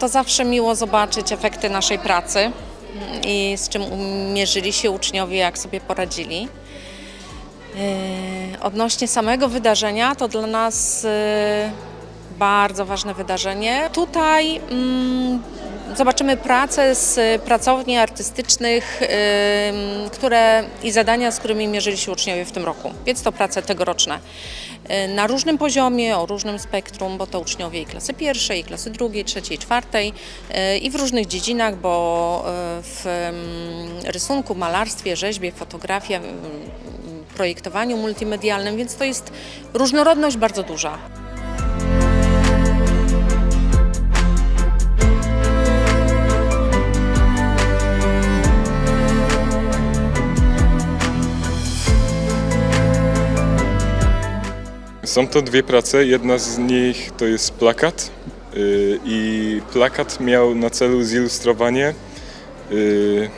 To zawsze miło zobaczyć efekty naszej pracy mm, i z czym mierzyli się uczniowie, jak sobie poradzili. Yy, Odnośnie samego wydarzenia, to dla nas yy, bardzo ważne wydarzenie. Tutaj mm, zobaczymy pracę z pracowni artystycznych, które i zadania, z którymi mierzyli się uczniowie w tym roku. Więc to prace tegoroczne. Yy, Na różnym poziomie, o różnym spektrum, bo to uczniowie i klasy pierwszej, i klasy drugiej, trzeciej, czwartej yy, i w różnych dziedzinach, bo yy, w rysunku, malarstwie, rzeźbie, fotografii, projektowaniu multimedialnym, więc to jest różnorodność bardzo duża. Są to dwie prace. Jedna z nich to jest plakat yy, i plakat miał na celu zilustrowanie yy,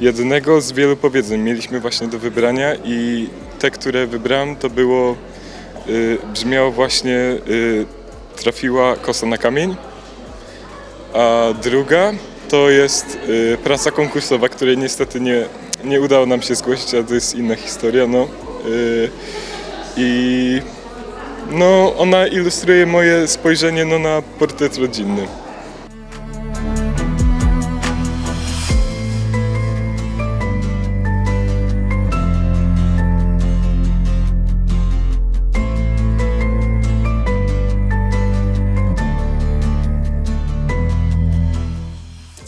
jednego z wielu powiedzeń. Mieliśmy właśnie do wybrania i te, które wybrałem, to było yy, brzmiało właśnie trafiła kosa na kamień, a druga to jest praca konkursowa, której niestety nie, nie udało nam się zgłosić, ale to jest inna historia. No. I no, ona ilustruje moje spojrzenie no, na portret rodzinny.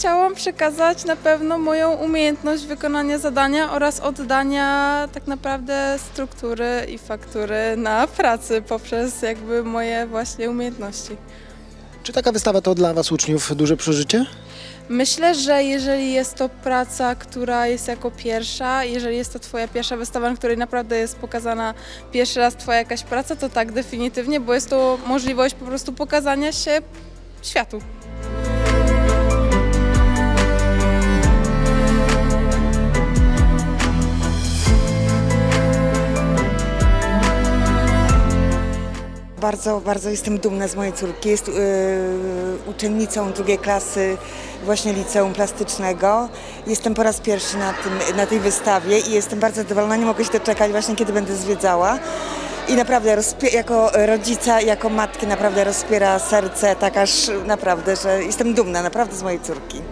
Chciałam przekazać na pewno moją umiejętność wykonania zadania oraz oddania tak naprawdę struktury i faktury na pracy poprzez jakby moje właśnie umiejętności. Czy taka wystawa to dla Was uczniów duże przeżycie? Myślę, że jeżeli jest to praca, która jest jako pierwsza, jeżeli jest to Twoja pierwsza wystawa, na której naprawdę jest pokazana pierwszy raz Twoja jakaś praca, to tak, definitywnie, bo jest to możliwość po prostu pokazania się światu. Bardzo, bardzo jestem dumna z mojej córki. Jest yy, uczennicą drugiej klasy właśnie liceum plastycznego. Jestem po raz pierwszy na, tym, na tej wystawie i jestem bardzo zadowolona. Nie mogę się doczekać właśnie, kiedy będę zwiedzała. I naprawdę jako rodzica, jako matki naprawdę rozpiera serce, tak aż naprawdę, że jestem dumna naprawdę z mojej córki.